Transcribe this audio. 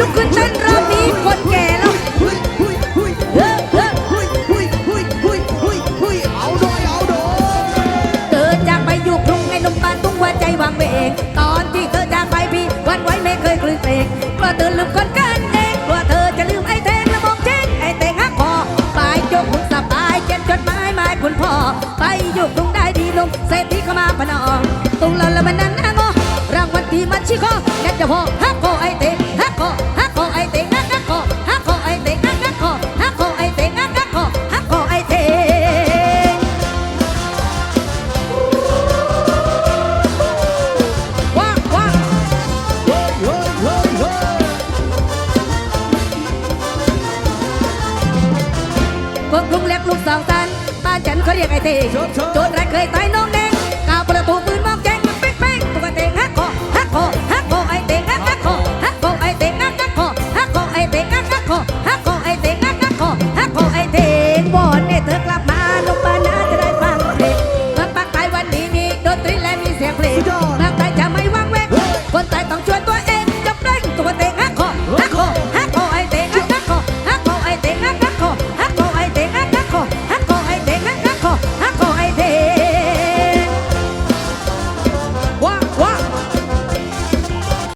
ลุกขึ้นเต้นรอบนี้คนแก่แล้วเออเออหุยหุยหุยหุยหุยหุยเอาเอาโดยเธอจากไปอยู่กรุงไอ้นุ่มบ้านทุ่งหัวใจวางเวงตอนที่เธอจากไปพี่วันไว้ไม่เคยคลืนเพลงกลัวเธอลืมคนกันเองกลัวเธอจะลืมไอ้เทงและมองเช่นไอ้เทงหักคอไปจกคุณสบายเจ็บจดหมายหมายคุณพ่อไปอยู่กรุงได้ดีลงเศรษฐีเข้ามาพนองตุงเราละมันนั้นนะงอรางวัลที่มันชิคอแน่จะพอฮักคอ ล็กลูกสองตันบ้านฉันเขาเรียกไอ้เทโจรแรกเคยตายน้องแด